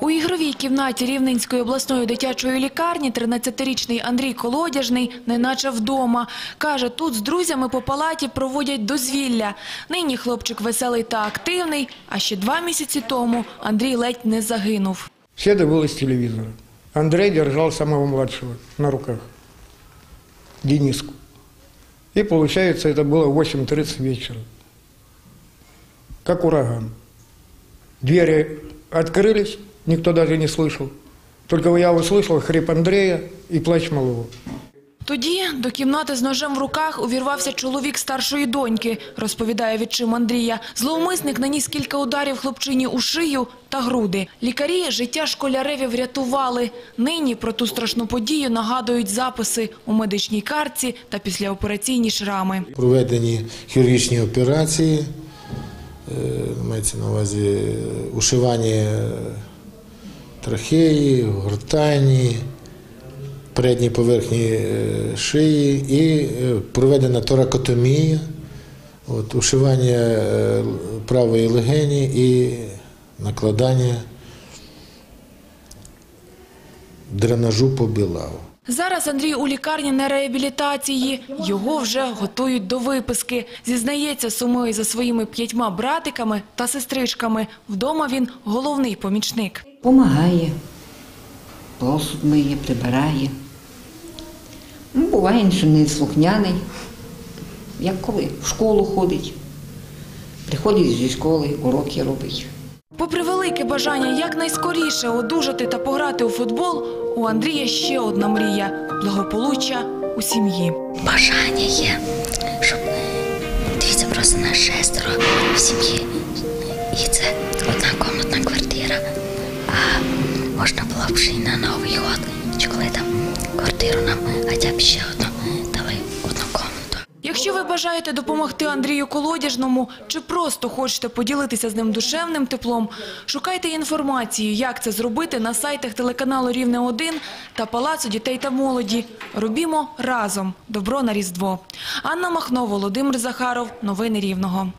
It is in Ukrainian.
У ігровій кімнаті Рівненської обласної дитячої лікарні 13-річний Андрій Колодяжний неначе вдома. Каже, тут з друзями по палаті проводять дозвілля. Нині хлопчик веселий та активний, а ще два місяці тому Андрій ледь не загинув. Все дивились телевизор. Андрей держал самого младшего на руках, Дениску. И получается, это было 8.30 вечера. Как ураган. Двери открылись, никто даже не слышал. Только я услышал хрип Андрея и плач малого. Тоді до кімнати з ножем в руках увірвався чоловік старшої доньки, розповідає відчим Андрія. Зловмисник наніс кілька ударів хлопчині у шию та груди. Лікарі життя школяреві врятували. Нині про ту страшну подію нагадують записи у медичній картці та післяопераційні шрами. Проведені хірургічні операції, е, мається на увазі е, ушивання трахеї, гортані, передній поверхні е, шиї і е, проведена торакотомія, от, ушивання е, правої легені і накладання дренажу по білаву. Зараз Андрій у лікарні на реабілітації. Його вже готують до виписки. Зізнається, сумує за своїми п'ятьма братиками та сестричками. Вдома він головний помічник. Помагає, посуд миє, прибирає. Ну, буває, що не слухняний, як коли в школу ходить. Приходить зі школи, уроки робить. Попри велике бажання якнайскоріше одужати та пограти у футбол, у Андрія ще одна мрія – благополуччя у сім'ї. бажання є, щоб дивіться просто на шестеро в сім'ї. І це одна комнатна квартира. Можна було б ще й на Новий год, чи коли там квартиру нам хоча б ще одну дали одну комнату. Якщо ви бажаєте допомогти Андрію Колодяжному чи просто хочете поділитися з ним душевним теплом, шукайте інформацію, як це зробити на сайтах телеканалу Рівне 1 та Палацу дітей та молоді. Робімо разом. Добро на Різдво. Анна Махно, Володимир Захаров. Новини Рівного.